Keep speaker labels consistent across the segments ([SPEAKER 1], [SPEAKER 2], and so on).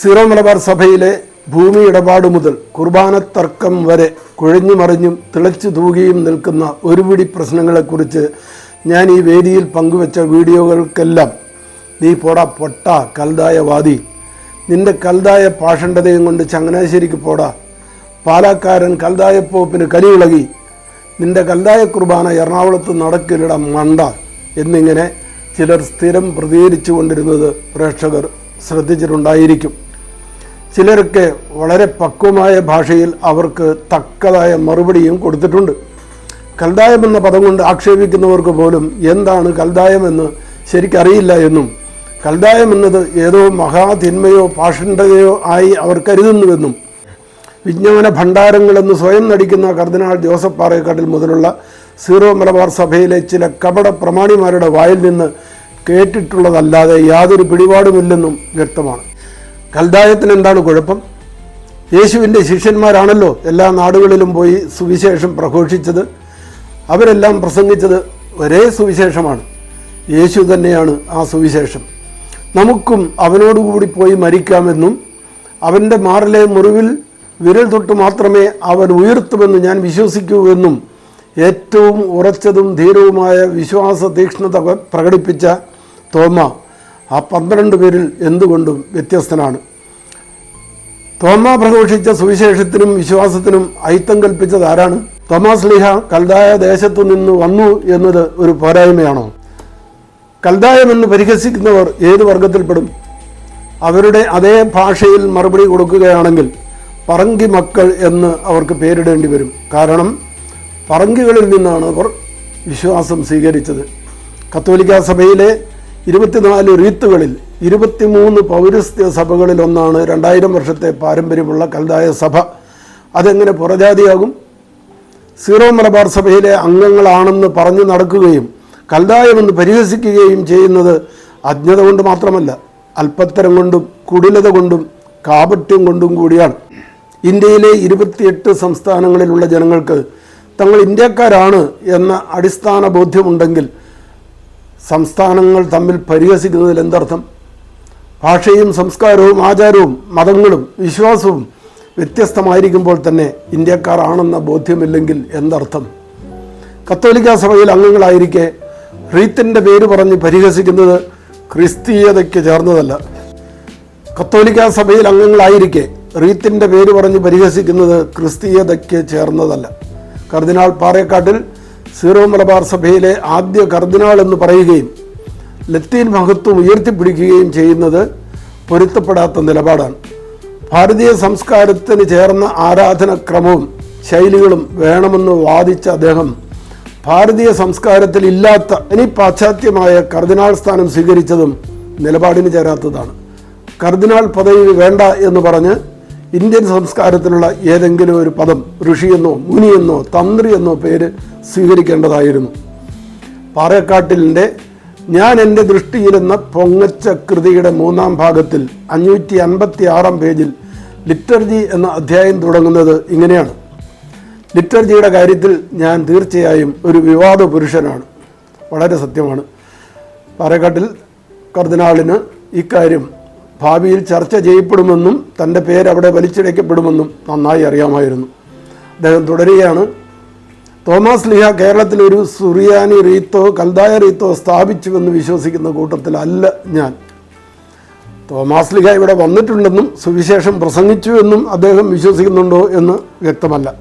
[SPEAKER 1] Zero Malabar സഭയിലെ ഭൂമി ഇടപാട് മുതൽ കുർബാന തർക്കം വരെ കുഴഞ്ഞു മറിഞ്ഞും തിളച്ചു തൂകിയും നിൽക്കുന്ന ഒരുപിടി പ്രശ്നങ്ങളെക്കുറിച്ച് ഞാൻ ഈ വേദിയിൽ പങ്കുവച്ച വീഡിയോകൾക്കെല്ലാം നീ പോടാ പൊട്ട കൽതായ വാദി. നിന്റെ കൽതായ പാഷണ്ഡതയും കൊണ്ട് ചങ്ങനാശ്ശേരിക്ക് പോടാ. പാലാക്കാരൻ കൽതായ പോപ്പിന് കലിയിളകി നിന്റെ കൽതായ കുർബാന എറണാകുളത്ത് നടക്കിലിട മണ്ട എന്നിങ്ങനെ ചിലർ സ്ഥിരം പ്രതികരിച്ചു കൊണ്ടിരുന്നത് പ്രേക്ഷകർ ശ്രദ്ധിച്ചിട്ടുണ്ടായിരിക്കും. ചിലരൊക്കെ വളരെ പക്വമായ ഭാഷയിൽ അവർക്ക് തക്കതായ മറുപടിയും കൊടുത്തിട്ടുണ്ട്. കൽദായം എന്ന പദം കൊണ്ട് ആക്ഷേപിക്കുന്നവർക്ക് പോലും എന്താണ് കൽദായമെന്ന് ശരിക്കറിയില്ല എന്നും കൽദായം എന്നത് ഏതോ മഹാതിന്മയോ പാഷണ്ഡതയോ ആയി അവർ കരുതുന്നുവെന്നും വിജ്ഞാന ഭണ്ഡാരങ്ങളെന്ന് സ്വയം നടിക്കുന്ന കർദിനാൾ ജോസഫ് പാറേക്കാട്ടിൽ മുതലുള്ള സീറോ മലബാർ സഭയിലെ ചില കപട പ്രമാണിമാരുടെ വായിൽ നിന്ന് കേട്ടിട്ടുള്ളതല്ലാതെ യാതൊരു പിടിപാടുമില്ലെന്നും വ്യക്തമാണ്. കൽദായത്തിന് എന്താണ് കുഴപ്പം? യേശുവിന്റെ ശിഷ്യന്മാരാണല്ലോ എല്ലാ നാടുകളിലും പോയി സുവിശേഷം പ്രഘോഷിച്ചത്. അവരെല്ലാം പ്രസംഗിച്ചത് ഒരേ സുവിശേഷമാണ്. യേശു തന്നെയാണ് ആ സുവിശേഷം. നമുക്കും അവനോടുകൂടി പോയി മരിക്കാമെന്നും അവന്റെ മാറിലെ മുറിവിൽ വിരൽ തൊട്ട് മാത്രമേ അവൻ ഉയർത്തുമെന്ന് ഞാൻ വിശ്വസിക്കൂ എന്നും ഏറ്റവും ഉറച്ചതും ധീരവുമായ വിശ്വാസ തീക്ഷ്ണത പ്രകടിപ്പിച്ച തോമ. ആ പന്ത്രണ്ട് പേരിൽ എന്തുകൊണ്ടും വ്യത്യസ്തനാണ്. തോമ പ്രഘോഷിച്ച സുവിശേഷത്തിനും വിശ്വാസത്തിനും ഐത്തം കൽപ്പിച്ചത് ആരാണ്? തോമാസ് ലിഹ കൽദായ ദേശത്തു നിന്ന് വന്നു എന്നത് ഒരു പോരായ്മയാണോ? കൽദായമെന്ന് പരിഹസിക്കുന്നവർ ഏത് വർഗത്തിൽപ്പെടും? അവരുടെ അതേ ഭാഷയിൽ മറുപടി കൊടുക്കുകയാണെങ്കിൽ പറങ്കി മക്കൾ എന്ന് അവർക്ക് പേരിടേണ്ടി വരും. കാരണം പറങ്കികളിൽ നിന്നാണ് അവർ വിശ്വാസം സ്വീകരിച്ചത്. കത്തോലിക്ക സഭയിലെ ഇരുപത്തിനാല് റീത്തുകളിൽ ഇരുപത്തിമൂന്ന് പൗരസ്ത്യ സഭകളിൽ ഒന്നാണ് രണ്ടായിരം വർഷത്തെ പാരമ്പര്യമുള്ള കൽതായ സഭ. അതെങ്ങനെ പുറജാതിയാകും? സീറോ മലബാർ സഭയിലെ അംഗങ്ങളാണെന്ന് പറഞ്ഞു നടക്കുകയും കൽതായമെന്ന് പരിഹസിക്കുകയും ചെയ്യുന്നത് അജ്ഞത കൊണ്ട് മാത്രമല്ല അല്പത്തരം കൊണ്ടും കുടിലത കൊണ്ടും കാപട്യം കൊണ്ടും കൂടിയാണ്. ഇന്ത്യയിലെ ഇരുപത്തിയെട്ട് സംസ്ഥാനങ്ങളിലുള്ള ജനങ്ങൾക്ക് തങ്ങൾ ഇന്ത്യക്കാരാണ് എന്ന അടിസ്ഥാന ബോധ്യമുണ്ടെങ്കിൽ സംസ്ഥാനങ്ങൾ തമ്മിൽ പരിഹസിക്കുന്നതിൽ എന്തർത്ഥം? ഭാഷയും സംസ്കാരവും ആചാരവും മതങ്ങളും വിശ്വാസവും വ്യത്യസ്തമായിരിക്കുമ്പോൾ തന്നെ ഇന്ത്യക്കാർ ആണെന്ന ബോധ്യമില്ലെങ്കിൽ എന്തർത്ഥം? കത്തോലിക്ക സഭയിൽ അംഗങ്ങളായിരിക്കെ റീത്തിന്റെ പേര് പറഞ്ഞ് പരിഹസിക്കുന്നത് ക്രിസ്തീയതയ്ക്ക് ചേർന്നതല്ല. കത്തോലിക്ക സഭയിൽ അംഗങ്ങളായിരിക്കെ റീത്തിന്റെ പേര് പറഞ്ഞ് പരിഹസിക്കുന്നത് ക്രിസ്തീയതയ്ക്ക് ചേർന്നതല്ല. കർദിനാൾ പാറേക്കാട്ടിൽ സീറോ മലബാർ സഭയിലെ ആദ്യ കർദിനാൾ എന്ന് പറയുകയും ലത്തീൻ മഹത്വം ഉയർത്തിപ്പിടിക്കുകയും ചെയ്യുന്നത് പൊരുത്തപ്പെടാത്ത നിലപാടാണ്. ഭാരതീയ സംസ്കാരത്തിന് ചേർന്ന ആരാധനക്രമവും ശൈലികളും വേണമെന്ന് വാദിച്ച അദ്ദേഹം ഭാരതീയ സംസ്കാരത്തിൽ ഇല്ലാത്ത ഇനി പാശ്ചാത്യമായ കർദിനാൾ സ്ഥാനം സ്വീകരിച്ചതും നിലപാടിന് ചേരാത്തതാണ്. കർദിനാൾ പദവി വേണ്ട എന്ന് പറഞ്ഞ് ഇന്ത്യൻ സംസ്കാരത്തിലുള്ള ഏതെങ്കിലും ഒരു പദം ഋഷിയെന്നോ മുനിയെന്നോ തന്ത്രിയെന്നോ പേര് സ്വീകരിക്കേണ്ടതായിരുന്നു. പാറക്കാട്ടിലിന്റെ ഞാൻ എന്റെ ദൃഷ്ടിയിലെന്ന പൊങ്ങച്ച കൃതിയുടെ മൂന്നാം ഭാഗത്തിൽ അഞ്ഞൂറ്റി അൻപത്തി ആറാം പേജിൽ ലിറ്റർജി എന്ന അധ്യായം തുടങ്ങുന്നത് ഇങ്ങനെയാണ്. ലിറ്റർജിയുടെ കാര്യത്തിൽ ഞാൻ തീർച്ചയായും ഒരു വിവാദ പുരുഷനാണ്. വളരെ സത്യമാണ്. പാറക്കാട്ടിൽ കർദിനാളിന് ഇക്കാര്യം ഭാവിയിൽ ചർച്ച ചെയ്യപ്പെടുമെന്നും തന്റെ പേര് അവിടെ വലിച്ചിഴക്കപ്പെടുമെന്നും നന്നായി അറിയാമായിരുന്നു. അദ്ദേഹം തുടരുകയാണ്. തോമസ് ലിഹ കേരളത്തിൽ ഒരു സുറിയാനി റീത്തോ കൽദായ റീത്തോ സ്ഥാപിച്ചുവെന്ന് വിശ്വസിക്കുന്ന കൂട്ടത്തിലല്ല ഞാൻ. തോമസ് ലിഹ ഇവിടെ വന്നിട്ടുണ്ടെന്നും സുവിശേഷം പ്രസംഗിച്ചു എന്നും അദ്ദേഹം വിശ്വസിക്കുന്നുണ്ടോ എന്ന് വ്യക്തമല്ല.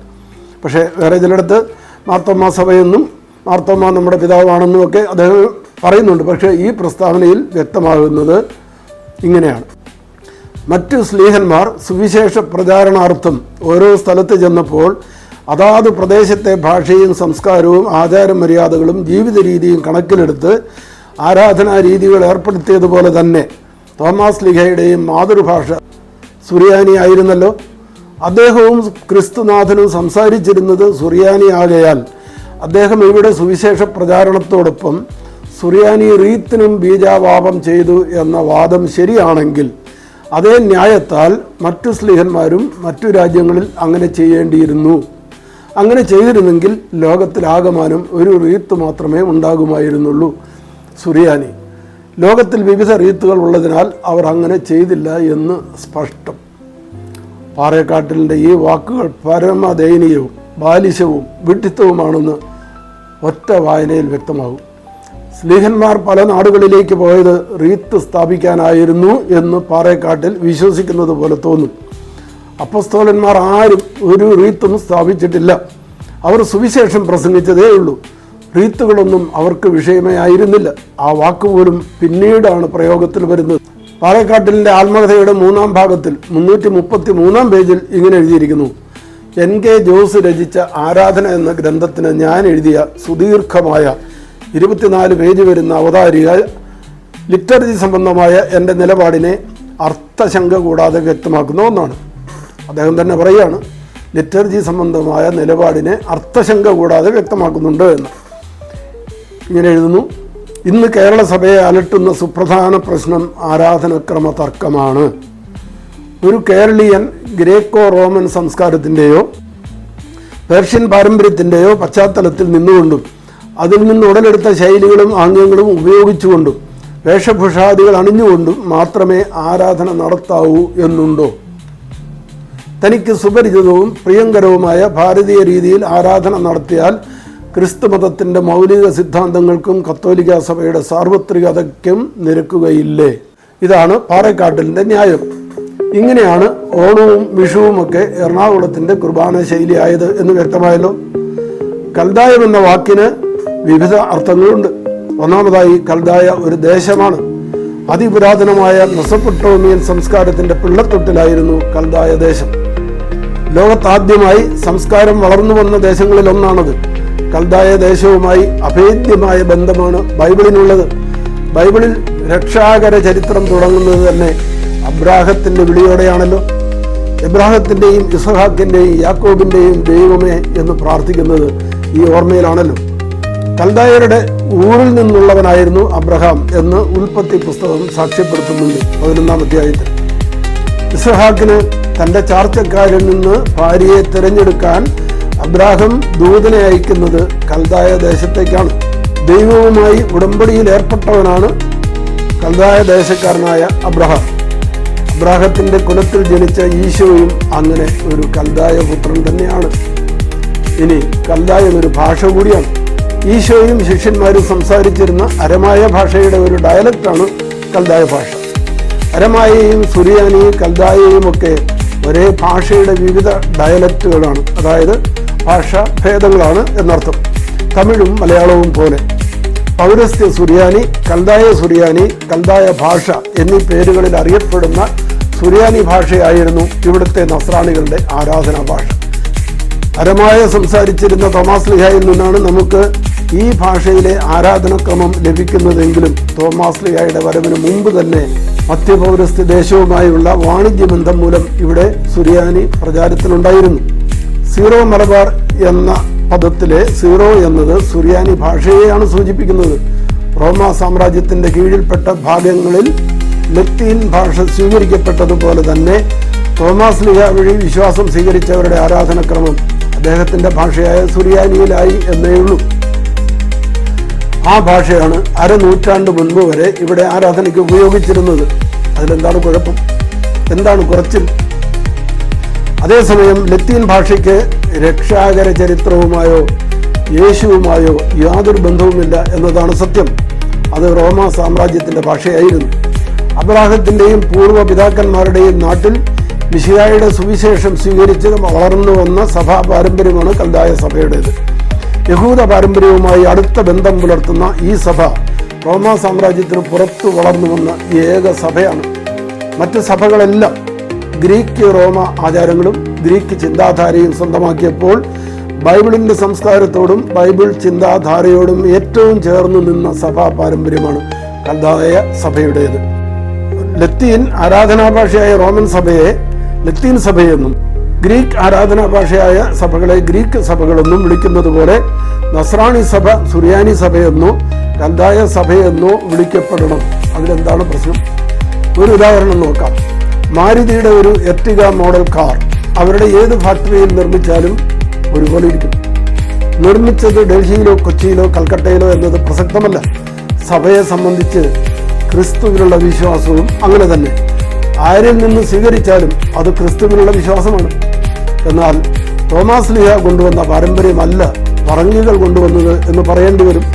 [SPEAKER 1] പക്ഷേ വേറെ ചിലയിടത്ത് മാർത്തോമാ സഭയെന്നും മാർത്തോമാ നമ്മുടെ പിതാവാണെന്നും ഒക്കെ അദ്ദേഹം പറയുന്നുണ്ട്. പക്ഷേ ഈ പ്രസ്താവനയിൽ വ്യക്തമാകുന്നത് ഇങ്ങനെയാണ്. മറ്റു സ്ലീഹന്മാർ സുവിശേഷ പ്രചാരണാർത്ഥം ഓരോ സ്ഥലത്ത് ചെന്നപ്പോൾ അതാത് പ്രദേശത്തെ ഭാഷയും സംസ്കാരവും ആചാരമര്യാദകളും ജീവിത രീതിയും കണക്കിലെടുത്ത് ആരാധനാ രീതികൾ ഏർപ്പെടുത്തിയതുപോലെ തന്നെ തോമാസ് ലിഹയുടെയും മാതൃഭാഷ സുറിയാനി ആയിരുന്നല്ലോ. അദ്ദേഹവും ക്രിസ്തുനാഥനും സംസാരിച്ചിരുന്നത് സുറിയാനി ആകയാൽ അദ്ദേഹം ഇവിടെ സുവിശേഷ പ്രചാരണത്തോടൊപ്പം സുറിയാനി റീത്തിനും ബീജാവാപം ചെയ്തു എന്ന വാദം ശരിയാണെങ്കിൽ അതേ ന്യായത്താൽ മറ്റു സ്ലീഹന്മാരും മറ്റു രാജ്യങ്ങളിൽ അങ്ങനെ ചെയ്യേണ്ടിയിരുന്നു. അങ്ങനെ ചെയ്തിരുന്നെങ്കിൽ ലോകത്തിലാകമാനം ഒരു റീത്ത് മാത്രമേ ഉണ്ടാകുമായിരുന്നുള്ളൂ സുറിയാനി. ലോകത്തിൽ വിവിധ റീത്തുകൾ ഉള്ളതിനാൽ അവർ അങ്ങനെ ചെയ്തില്ല എന്ന് സ്പഷ്ടം. പാറേക്കാട്ടിലിന്റെ ഈ വാക്കുകൾ പരമദയനീയവും ബാലിശവും വിഡ്ഢിത്തവുമാണെന്ന് ഒറ്റ വായനയിൽ വ്യക്തമാകും. സ്ലീഹന്മാർ പല നാടുകളിലേക്ക് പോയത് റീത്ത് സ്ഥാപിക്കാനായിരുന്നു എന്ന് പാറേക്കാട്ടിൽ വിശ്വസിക്കുന്നത് പോലെ തോന്നും. അപ്പസ്തോലന്മാർ ആരും ഒരു റീത്തും സ്ഥാപിച്ചിട്ടില്ല. അവർ സുവിശേഷം പ്രസംഗിച്ചതേ ഉള്ളൂ. റീത്തുകളൊന്നും അവർക്ക് വിഷയമേ ആയിരുന്നില്ല. ആ വാക്കുപോലും പിന്നീടാണ് പ്രയോഗത്തിൽ വരുന്നത്. പാറേക്കാട്ടിലിന്റെ ആത്മകഥയുടെ മൂന്നാം ഭാഗത്തിൽ മുന്നൂറ്റി മുപ്പത്തി മൂന്നാം പേജിൽ ഇങ്ങനെ എഴുതിയിരിക്കുന്നു. എൻ കെ ജോസ് രചിച്ച ആരാധന എന്ന ഗ്രന്ഥത്തിന് ഞാൻ എഴുതിയ സുദീർഘമായ ഇരുപത്തിനാല് പേജ് വരുന്ന അവതാരിക ലിറ്ററേച്ചർ സംബന്ധമായ എന്റെ നിലപാടിനെ അർത്ഥശങ്ക കൂടാതെ വ്യക്തമാക്കുന്ന ഒന്നാണ് അദ്ദേഹം തന്നെ പറയുകയാണ് ലിറ്റർജി സംബന്ധമായ നിലപാടിനെ അർത്ഥശങ്ക കൂടാതെ വ്യക്തമാക്കുന്നുണ്ട് എന്ന്. ഇങ്ങനെ എഴുതുന്നു ഇന്ന് കേരളസഭയെ അലട്ടുന്ന സുപ്രധാന പ്രശ്നം ആരാധനക്രമ തർക്കമാണ് ഒരു കേരളീയൻ ഗ്രേക്കോ റോമൻ സംസ്കാരത്തിന്റെയോ പേർഷ്യൻ പാരമ്പര്യത്തിന്റെയോ പശ്ചാത്തലത്തിൽ നിന്നുകൊണ്ടും അതിൽ നിന്ന് ഉടലെടുത്ത ശൈലികളും ആംഗ്യങ്ങളും ഉപയോഗിച്ചുകൊണ്ടും വേഷഭൂഷാദികൾ അണിഞ്ഞുകൊണ്ടും മാത്രമേ ആരാധന നടത്താവൂ എന്നുണ്ടോ? തനിക്ക് സുപരിചിതവും പ്രിയങ്കരവുമായ ഭാരതീയ രീതിയിൽ ആരാധന നടത്തിയാൽ ക്രിസ്തുമതത്തിന്റെ മൗലിക സിദ്ധാന്തങ്ങൾക്കും കത്തോലിക്ക സഭയുടെ സാർവത്രികതയ്ക്കും നിരക്കുകയില്ലേ? ഇതാണ് പാറക്കാട്ടിലിന്റെ ന്യായം. ഇങ്ങനെയാണ് ഓണവും വിഷുവുമൊക്കെ എറണാകുളത്തിന്റെ കുർബാന ശൈലിയായത് എന്ന് വ്യക്തമായല്ലോ. കൽദായം എന്ന വാക്കിന് വിവിധ അർത്ഥങ്ങളുണ്ട്. ഒന്നാമതായി കൽദായ ഒരു ദേശമാണ്. അതിപുരാതനമായ മെസപ്പൊട്ടോമിയൻ സംസ്കാരത്തിന്റെ പിള്ളത്തൊട്ടിലായിരുന്നു കൽദായ ദേശം. ലോകത്താദ്യമായി സംസ്കാരം വളർന്നു വന്ന ദേശങ്ങളിൽ ഒന്നാണത്. കൽദായ ദേശവുമായി അഭേദ്യമായ ബന്ധമാണ് ബൈബിളിനുള്ളത്. ബൈബിളിൽ രക്ഷാകര ചരിത്രം തുടങ്ങുന്നത് തന്നെ അബ്രാഹത്തിന്റെ വിളിയോടെയാണല്ലോ. എബ്രാഹത്തിന്റെയും ഇസഹാക്കിന്റെയും യാക്കോബിന്റെയും ദൈവമേ എന്ന് പ്രാർത്ഥിക്കുന്നത് ഈ ഓർമ്മയിലാണല്ലോ. കൽദായരുടെ ഊരിൽ നിന്നുള്ളവനായിരുന്നു അബ്രഹാം എന്ന് ഉൽപ്പത്തി പുസ്തകം സാക്ഷ്യപ്പെടുത്തുന്നുണ്ട്. പതിനൊന്നാം അധ്യായത്തിൽ. ഇസ്ഹാക്കിന് തന്റെ ചാർച്ചക്കാരിൽ നിന്ന് ഭാര്യയെ തിരഞ്ഞെടുക്കാൻ അബ്രാഹം ദൂതനെ അയക്കുന്നത് കൽദായ ദേശത്തേക്കാണ്. ദൈവവുമായി ഉടമ്പടിയിൽ ഏർപ്പെട്ടവനാണ് കൽദായ ദേശക്കാരനായ അബ്രഹാം. അബ്രാഹത്തിന്റെ കുലത്തിൽ ജനിച്ച ഈശോയും അങ്ങനെ ഒരു കൽദായ പുത്രൻ തന്നെയാണ്. ഇനി കൽദായം ഒരു ഭാഷ കൂടിയാണ്. ഈശോയും ശിഷ്യന്മാരും സംസാരിച്ചിരുന്ന അരമായ ഭാഷയുടെ ഒരു ഡയലക്റ്റാണ് കൽദായ ഭാഷ. അരമായയും സുറിയാനിയും കൽദായയും ഒക്കെ ഒരേ ഭാഷയുടെ വിവിധ ഡയലക്റ്റുകളാണ്. അതായത് ഭാഷ ഭേദങ്ങളാണ് എന്നർത്ഥം. തമിഴും മലയാളവും പോലെ. പൗരസ്ത്യ സുറിയാനി കൽദായ സുറിയാനി കൽദായ ഭാഷ എന്നീ പേരുകളിൽ അറിയപ്പെടുന്ന സുറിയാനി ഭാഷയായിരുന്നു ഇവിടുത്തെ നസ്രാണികളുടെ ആരാധനാ ഭാഷ. അരമായ സംസാരിച്ചിരുന്ന തോമാസ് ലിഹായിൽ നിന്നാണ് നമുക്ക് ഈ ഭാഷയിലെ ആരാധനക്രമം ലഭിക്കുന്നതെങ്കിലും തോമാസ് ലിഹായുടെ വരവിന് മുമ്പ് തന്നെ മധ്യപൗരസ്ത്യ ദേശവുമായുള്ള വാണിജ്യ ബന്ധം മൂലം ഇവിടെ സുറിയാനി പ്രചാരത്തിലുണ്ടായിരുന്നു. സീറോ മലബാർ എന്ന പദത്തിലെ സീറോ എന്നത് സുറിയാനി ഭാഷയെയാണ് സൂചിപ്പിക്കുന്നത്. റോമ സാമ്രാജ്യത്തിന്റെ കീഴിൽപ്പെട്ട ഭാഗങ്ങളിൽ ലത്തീൻ ഭാഷ സ്വീകരിക്കപ്പെട്ടതുപോലെ തന്നെ തോമാസ് ലിഹ വഴി വിശ്വാസം സ്വീകരിച്ചവരുടെ ആരാധനക്രമം അദ്ദേഹത്തിന്റെ ഭാഷയായ സുറിയാനിയിലായി എന്നേ ഉള്ളൂ. ആ ഭാഷയാണ് അരനൂറ്റാണ്ട് മുൻപ് വരെ ഇവിടെ ആരാധനയ്ക്ക് ഉപയോഗിച്ചിരുന്നത്. അതിലെന്താണ് കുഴപ്പം? എന്താണ് കുറച്ചിൽ? അതേസമയം ലത്തീൻ ഭാഷയ്ക്ക് രക്ഷാകര ചരിത്രവുമായോ യേശുവുമായോ യാതൊരു ബന്ധവുമില്ല എന്നതാണ് സത്യം. അത് റോമ സാമ്രാജ്യത്തിന്റെ ഭാഷയായിരുന്നു. അബ്രാഹത്തിന്റെയും പൂർവ പിതാക്കന്മാരുടെയും നാട്ടിൽ മിഷിയായുടെ സുവിശേഷം സ്വീകരിച്ച് വളർന്നു വന്ന സഭാ പാരമ്പര്യമാണ് കൽദായ സഭയുടേത്. യഹൂദ പാരമ്പര്യവുമായി അടുത്ത ബന്ധം പുലർത്തുന്ന ഈ സഭ റോമ സാമ്രാജ്യത്തിന് പുറത്തു വളർന്നു വന്ന ഏക സഭയാണ്. മറ്റ് സഭകളെല്ലാം ഗ്രീക്ക് റോമ ആചാരങ്ങളും ഗ്രീക്ക് ചിന്താധാരയും സ്വന്തമാക്കിയപ്പോൾ ബൈബിളിന്റെ സംസ്കാരത്തോടും ബൈബിൾ ചിന്താധാരയോടും ഏറ്റവും ചേർന്ന് നിന്ന സഭാ പാരമ്പര്യമാണ് കൽദായ സഭയുടേത്. ലത്തീൻ ആരാധനാഭാഷയായ റോമൻ സഭയെ ലത്തീൻ സഭയെന്നും ഗ്രീക്ക് ആരാധനാ ഭാഷയായ സഭകളെ ഗ്രീക്ക് സഭകളെന്നും വിളിക്കുന്നത് പോലെ നസ്രാണി സഭ സുറിയാനി സഭയെന്നോ കൽദായ സഭയെന്നോ വിളിക്കപ്പെടണം. അതിലെന്താണ് പ്രശ്നം? ഒരു ഉദാഹരണം നോക്കാം. മാരുതിയുടെ ഒരു എർട്ടിക മോഡൽ കാർ അവരുടെ ഏത് ഫാക്ടറിയിൽ നിർമ്മിച്ചാലും ഒരുപോലെ ഇരിക്കും. നിർമ്മിച്ചത് ഡൽഹിയിലോ കൊച്ചിയിലോ കൽക്കട്ടയിലോ എന്നത് പ്രസക്തമല്ല. സഭയെ സംബന്ധിച്ച് ക്രിസ്തുവിലുള്ള വിശ്വാസവും അങ്ങനെ തന്നെ. ആരിൽ നിന്ന് സ്വീകരിച്ചാലും അത് ക്രിസ്തുവിനുള്ള വിശ്വാസമാണ്. എന്നാൽ തോമാസ് ലിഹ കൊണ്ടുവന്ന പാരമ്പര്യമല്ല പറങ്ങികൾ കൊണ്ടുവന്നത് എന്ന് പറയേണ്ടി വരും.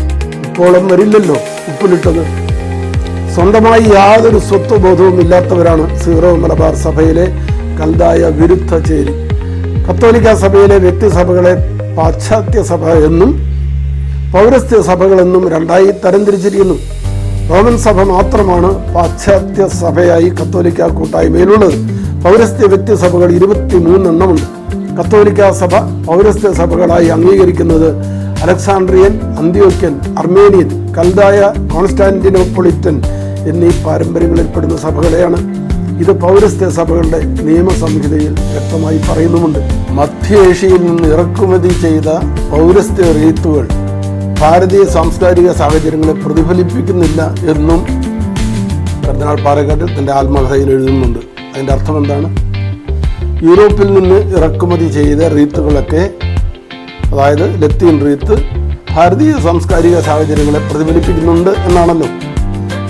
[SPEAKER 1] ഇപ്പോഴും വരില്ലല്ലോ ഉപ്പിലിട്ടത്. സ്വന്തമായി യാതൊരു സ്വത്വബോധവും ഇല്ലാത്തവരാണ് സീറോ മലബാർ സഭയിലെ കൽതായ വിരുദ്ധ ചേരി. കത്തോലിക്ക സഭയിലെ വ്യക്തിസഭകളെ പാശ്ചാത്യ സഭ എന്നും പൗരസ്ത്യ സഭകളെന്നും രണ്ടായി തരംതിരിച്ചിരിക്കുന്നു. റോമൻ സഭ മാത്രമാണ് പാശ്ചാത്യ സഭയായി കത്തോലിക്ക കൂട്ടായ്മയിലുള്ളത്. പൗരസ്ത്യ വ്യക്തി സഭകൾ ഇരുപത്തി മൂന്നെണ്ണമുണ്ട് കത്തോലിക്ക സഭ പൗരസ്ത്യ സഭകളായി അംഗീകരിക്കുന്നത് അലക്സാണ്ട്രിയൻ അന്ത്യോക്യൻ അർമേനിയൻ കൽദായ കോൺസ്റ്റാന്റിനോപ്പൊളിറ്റൻ എന്നീ പാരമ്പര്യങ്ങളിൽപ്പെടുന്ന സഭകളെയാണ്. ഇത് പൗരസ്ത്യ സഭകളുടെ നിയമസംഹിതയിൽ വ്യക്തമായി പറയുന്നുമുണ്ട്. മധ്യ ഏഷ്യയിൽ നിന്ന് ഇറക്കുമതി ചെയ്ത പൗരസ്ത്യ റീത്തുകൾ ഭാരതീയ സാംസ്കാരിക സാഹചര്യങ്ങളെ പ്രതിഫലിപ്പിക്കുന്നില്ല എന്നും കർദിനാൾ പാറക്കാട്ടിൽ തന്റെ ആത്മകഥയിൽ എഴുതുന്നുണ്ട്. അതിന്റെ അർത്ഥം എന്താണ്? യൂറോപ്പിൽ നിന്ന് ഇറക്കുമതി ചെയ്ത റീത്തുകളൊക്കെ അതായത് ലത്തീൻ റീത്ത് ഭാരതീയ സാംസ്കാരിക സാഹചര്യങ്ങളെ പ്രതിഫലിപ്പിക്കുന്നുണ്ട് എന്നാണല്ലോ.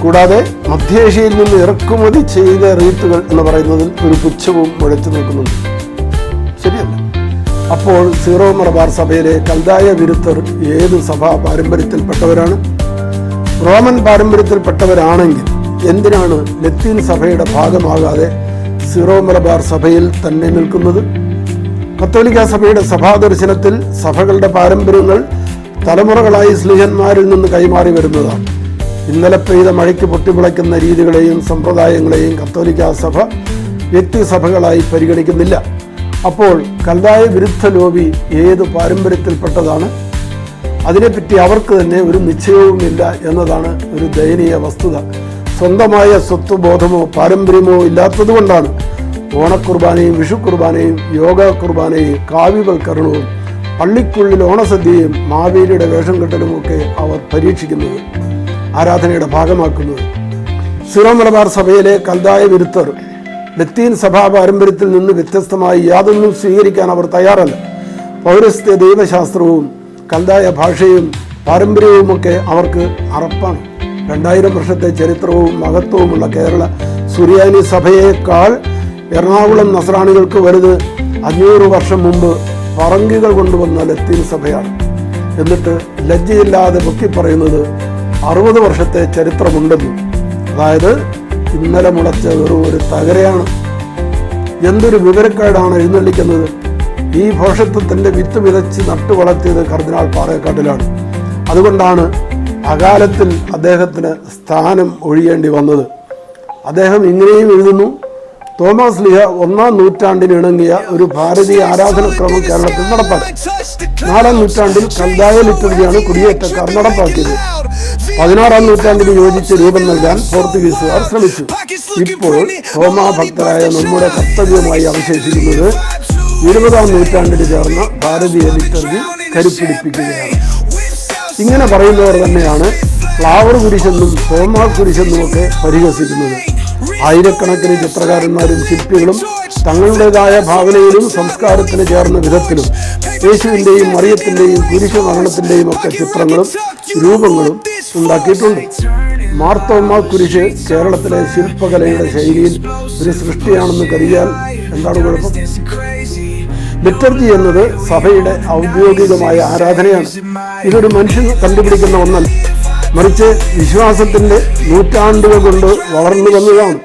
[SPEAKER 1] കൂടാതെ മധ്യേഷ്യയിൽ നിന്ന് ഇറക്കുമതി ചെയ്ത റീത്തുകൾ എന്ന് പറയുന്നതിൽ ഒരു പുച്ഛവും മുഴച്ചു നിൽക്കുന്നുണ്ട്. ശരിയല്ല? അപ്പോൾ സീറോ മലബാർ സഭയിലെ കൽതായ വിരുദ്ധർ ഏത് സഭാ പാരമ്പര്യത്തിൽപ്പെട്ടവരാണ്? റോമൻ പാരമ്പര്യത്തിൽപ്പെട്ടവരാണെങ്കിൽ എന്തിനാണ് ലത്തീൻ സഭയുടെ ഭാഗമാകാതെ സീറോ മലബാർ സഭയിൽ തന്നെ നിൽക്കുന്നത്? കത്തോലിക്ക സഭയുടെ സഭാദർശനത്തിൽ സഭകളുടെ പാരമ്പര്യങ്ങൾ തലമുറകളായി സ്ലിഹന്മാരിൽ നിന്ന് കൈമാറി വരുന്നതാണ്. ഇന്നലെ പെയ്ത മഴയ്ക്ക് പൊട്ടിമുളയ്ക്കുന്ന രീതികളെയും സമ്പ്രദായങ്ങളെയും കത്തോലിക്ക സഭ വ്യക്തിസഭകളായി പരിഗണിക്കുന്നില്ല. അപ്പോൾ കൽതായ വിരുദ്ധ ലോബി ഏത് പാരമ്പര്യത്തിൽപ്പെട്ടതാണ്? അതിനെപ്പറ്റി അവർക്ക് തന്നെ ഒരു നിശ്ചയവുമില്ല എന്നതാണ് ഒരു ദയനീയ വസ്തുത. സ്വന്തമായ സ്വത്വബോധമോ പാരമ്പര്യമോ ഇല്ലാത്തതുകൊണ്ടാണ് ഓണക്കുർബാനയും വിഷു കുർബാനയും യോഗ കുർബാനയും കാവ്യവൽക്കരണവും പള്ളിക്കുള്ളിൽ ഓണസദ്യയും മാവേലിയുടെ വേഷം കെട്ടലുമൊക്കെ അവർ പരീക്ഷിക്കുന്നത് ആരാധനയുടെ ഭാഗമാക്കുന്നത്. സിറോ മലബാർ സഭയിലെ കൽതായ വിരുദ്ധർ ലത്തീൻ സഭാ പാരമ്പര്യത്തിൽ നിന്ന് വ്യത്യസ്തമായി യാതൊന്നും സ്വീകരിക്കാൻ അവർ തയ്യാറല്ല. പൗരസ്ത്യ ദൈവശാസ്ത്രവും കൽതായ ഭാഷയും പാരമ്പര്യവുമൊക്കെ അവർക്ക് അറപ്പാണ്. രണ്ടായിരം വർഷത്തെ ചരിത്രവും മഹത്വവുമുള്ള കേരള സുറിയാനി സഭയേക്കാൾ എറണാകുളം നസ്രാണികൾക്ക് വലുത് അഞ്ഞൂറ് വർഷം മുമ്പ് പറങ്കികൾ കൊണ്ടുവന്ന ലത്തീൻ സഭയാണ്. എന്നിട്ട് ലജ്ജയില്ലാതെ പൊക്കി പറയുന്നത് അറുപത് വർഷത്തെ ചരിത്രമുണ്ടെന്നും. അതായത് ഇന്നലെ മുളച്ച വെറും ഒരു തകരയാണ്. എന്തൊരു വിവരക്കേടാണ് എഴുന്നള്ളിക്കുന്നത്? ഈ ഭോഷത്വത്തിന്റെ വിത്ത് വിതച്ച് നട്ടു വളർത്തിയത് കർദിനാൾ പാറയക്കാട്ടിലാണ് അതുകൊണ്ടാണ് അകാലത്തിൽ അദ്ദേഹത്തിന് സ്ഥാനം ഒഴിയേണ്ടി വന്നത്. അദ്ദേഹം ഇങ്ങനെയും എഴുതുന്നു തോമസ് ലിഹ ഒന്നാം നൂറ്റാണ്ടിന് ഇണങ്ങിയ ഒരു ഭാരതീയ ആരാധനക്രമം കേരളത്തിൽ നടപ്പാക്കി. നാലാം നൂറ്റാണ്ടിൽ കൽദായ ലിറ്റർജിയാണ് കുടിയേറ്റക്കാർ നടപ്പാക്കിയത്. പതിനാറാം നൂറ്റാണ്ടിന് യോജിച്ച് രൂപം നൽകാൻ പോർത്തുഗീസുകാർ ശ്രമിച്ചു. ഇപ്പോൾ ഭക്തരായ നമ്മുടെ കർത്തവ്യമായി അവശേഷിക്കുന്നത് ഇരുപതാം നൂറ്റാണ്ടിൽ ചേർന്ന ഭാരതീയ ലിറ്റർജി കരുപ്പിടിപ്പിക്കുകയാണ്. ഇങ്ങനെ പറയുന്നവർ തന്നെയാണ് ഫ്ലാവർ കുരിശെന്നും ഹോമാ കുരിശെന്നും ഒക്കെ പരിഹസിക്കുന്നത്. ആയിരക്കണക്കിന് ചിത്രകാരന്മാരും ശില്പികളും തങ്ങളുടേതായ ഭാവനയിലും സംസ്കാരത്തിന് ചേർന്ന വിധത്തിലും യേശുവിന്റെയും മറിയത്തിന്റെയും പുരുഷ മരണത്തിന്റെയും ഒക്കെ ചിത്രങ്ങളും രൂപങ്ങളും ഉണ്ടാക്കിയിട്ടുണ്ട്. മാർത്തോമ കുരിശ് കേരളത്തിലെ ശില്പകലയുടെ ശൈലിയിൽ ഒരു സൃഷ്ടിയാണെന്ന് കരുതിയാൽ എന്താണ് കുഴപ്പം? ലിറ്റർജി എന്നത് സഭയുടെ ഔദ്യോഗികമായ ആരാധനയാണ്. ഇതൊരു മനുഷ്യൻ കണ്ടുപിടിക്കുന്ന ഒന്നല്ല. മറിച്ച് വിശ്വാസത്തിന്റെ നൂറ്റാണ്ടുകൾ കൊണ്ട് വളർന്നു വന്നതാണ്.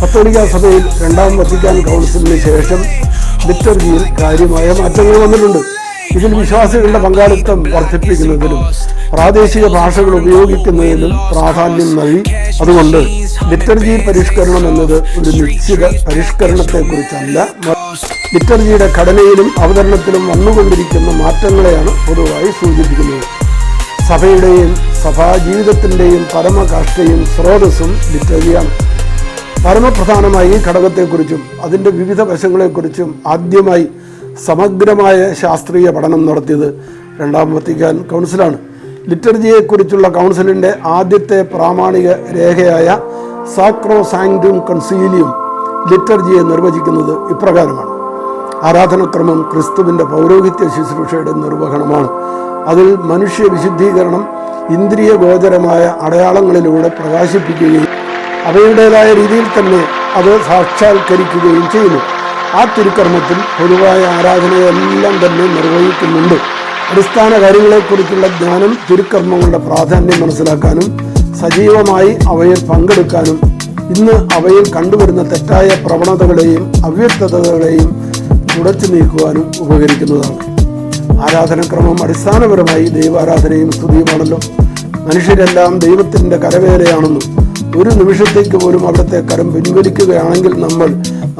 [SPEAKER 1] കത്തോലിക്ക സഭയിൽ രണ്ടാം വത്തിക്കാൻ കൗൺസിലിന് ശേഷം ലിറ്റർജിയിൽ കാര്യമായ മാറ്റങ്ങൾ വന്നിട്ടുണ്ട്. ഇതിൽ വിശ്വാസികളുടെ പങ്കാളിത്തം വർദ്ധിപ്പിക്കുന്നതിലും പ്രാദേശിക ഭാഷകൾ ഉപയോഗിക്കുന്നതിലും പ്രാധാന്യം നൽകി. അതുകൊണ്ട് ലിറ്റർജി പരിഷ്കരണം എന്നത് ഒരു നിശ്ചിത പരിഷ്കരണത്തെക്കുറിച്ചല്ല. ലിറ്റർജിയുടെ ഘടനയിലും അവതരണത്തിലും വന്നുകൊണ്ടിരിക്കുന്ന മാറ്റങ്ങളെയാണ് പൊതുവായി സൂചിപ്പിക്കുന്നത്. സഭയുടെയും സഭാജീവിതത്തിന്റെയും പരമകാഷ്ടയും സ്രോതസ്സും ലിറ്റർജിയാണ്. പരമപ്രധാനമായി ഈ ഘടകത്തെക്കുറിച്ചും അതിന്റെ വിവിധ വശങ്ങളെക്കുറിച്ചും ആദ്യമായി സമഗ്രമായ ശാസ്ത്രീയ പഠനം നടത്തിയത് രണ്ടാം വത്തിക്കാൻ കൗൺസിലാണ്. ലിറ്റർജിയെക്കുറിച്ചുള്ള കൗൺസിലിന്റെ ആദ്യത്തെ പ്രാമാണിക രേഖയായ സാക്രോ സാങ്ക്ടും കൺസീലിയും ലിറ്റർജിയെ നിർവചിക്കുന്നത് ഇപ്രകാരമാണ്. ആരാധനക്രമം ക്രിസ്തുവിന്റെ പൗരോഹിത്യ ശുശ്രൂഷയുടെ നിർവഹണമാണ്. അതിൽ മനുഷ്യ വിശുദ്ധീകരണം ഇന്ദ്രിയ ഗോചരമായ അടയാളങ്ങളിലൂടെ പ്രകാശിപ്പിക്കുകയും അവയുടേതായ രീതിയിൽ തന്നെ അത് സാക്ഷാത്കരിക്കുകയും ചെയ്യുന്നു. ആ തിരുക്കർമ്മത്തിൽ പൊതുവായ ആരാധനയെല്ലാം തന്നെ നിർവഹിക്കുന്നുണ്ട്. അടിസ്ഥാന കാര്യങ്ങളെക്കുറിച്ചുള്ള ജ്ഞാനം തിരുക്കർമ്മങ്ങളുടെ പ്രാധാന്യം മനസ്സിലാക്കാനും സജീവമായി അവയിൽ പങ്കെടുക്കാനും ഇന്ന് അവയിൽ കണ്ടുവരുന്ന തെറ്റായ പ്രവണതകളെയും അവ്യക്തതകളെയും തുടച്ചു നീക്കുവാനും ഉപകരിക്കുന്നതാണ്. ആരാധനക്രമം അടിസ്ഥാനപരമായി ദൈവാരാധനയും സ്തുതിയുമാണല്ലോ. മനുഷ്യരെല്ലാം ദൈവത്തിന്റെ കരവേലയാണെന്നും ഒരു നിമിഷത്തേക്ക് പോലും അവിടുത്തെ കരം പിൻവലിക്കുകയാണെങ്കിൽ നമ്മൾ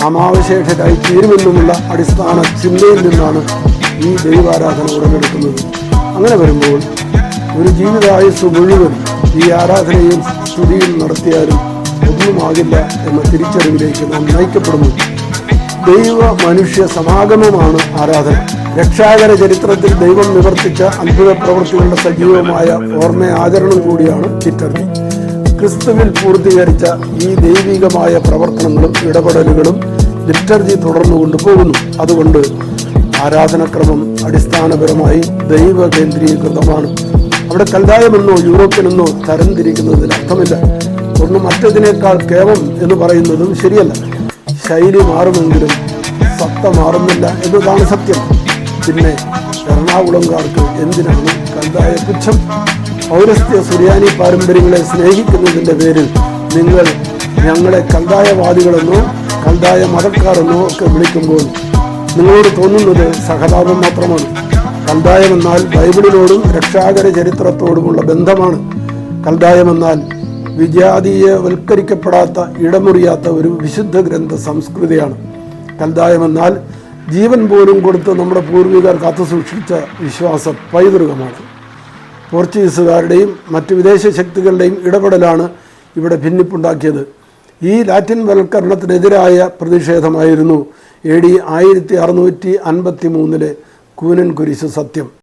[SPEAKER 1] നാമാവശേഷരായി തീരുമെന്നുമുള്ള അടിസ്ഥാന ചിന്തയിൽ നിന്നാണ് ഈ ദൈവാരാധന ഉടലെടുക്കുന്നത്. അങ്ങനെ വരുമ്പോൾ ഒരു ജീവിതായുസ് മുഴുവൻ ഈ ആരാധനയും സ്തുതിയും നടത്തിയാലും ഒന്നുമാകില്ല എന്ന തിരിച്ചറിവിലേക്ക് നാം നയിക്കപ്പെടുന്നു. ദൈവ മനുഷ്യ സമാഗമമാണ് ആരാധന. രക്ഷാകര ചരിത്രത്തിൽ ദൈവം നിവർത്തിച്ച അത്ഭുത പ്രവൃത്തികളുടെ സജീവമായ ഓർമ്മ ആചരണം കൂടിയാണ് ലിറ്റർജി ക്രിസ്തുവിൽ പൂർത്തീകരിച്ച ഈ ദൈവികമായ പ്രവർത്തനങ്ങളും ഇടപെടലുകളും ലിറ്റർജി തുടർന്നു കൊണ്ടുപോകുന്നു. അതുകൊണ്ട് ആരാധനക്രമം അടിസ്ഥാനപരമായി ദൈവ കേന്ദ്രീകൃതമാണ് അവിടെ കൽദായമെന്നോ യൂറോപ്യനെന്നോ തരംതിരിക്കുന്നതിൽ അർത്ഥമില്ല. ഒന്ന് മറ്റതിനേക്കാൾ കേവം എന്ന് പറയുന്നതും ശരിയല്ല. ശൈലി മാറുമെങ്കിലും സത്ത മാറുന്നില്ല എന്നതാണ് സത്യം. പിന്നെ എറണാകുളംകാർക്ക് എന്തിനാണ് കൽതായ പുച്ഛം? പൗരസ്ത്യ സുറിയാനി പാരമ്പര്യങ്ങളെ സ്നേഹിക്കുന്നതിന്റെ പേരിൽ നിങ്ങൾ ഞങ്ങളെ കൽതായവാദികളെന്നോ കൽതായ മതക്കാരെന്നോ ഒക്കെ വിളിക്കുമ്പോൾ നിങ്ങളോട് തോന്നുന്നത് സഹതാപം മാത്രമാണ്. കൽദായമെന്നാൽ ബൈബിളിനോടും രക്ഷാകര ചരിത്രത്തോടുമുള്ള ബന്ധമാണ്. കൽദായമെന്നാൽ വിജാതീയവൽക്കരിക്കപ്പെടാത്ത ഇടമുറിയാത്ത ഒരു വിശുദ്ധ ഗ്രന്ഥ സംസ്കൃതിയാണ്. കൽദായമെന്നാൽ ജീവൻ പോലും കൊടുത്ത് നമ്മുടെ പൂർവികർ കാത്തുസൂക്ഷിച്ച വിശ്വാസ പൈതൃകമാണ്. പോർച്ചുഗീസുകാരുടെയും മറ്റ് വിദേശ ശക്തികളുടെയും ഇടപെടലാണ് ഇവിടെ ഭിന്നിപ്പുണ്ടാക്കിയത്. ഈ ലാറ്റിൻ വൽക്കരണത്തിനെതിരായ പ്രതിഷേധമായിരുന്നു എ ഡി ആയിരത്തി അറുന്നൂറ്റി അൻപത്തി മൂന്നിലെ കൂനൻ കുരിശ് സത്യം.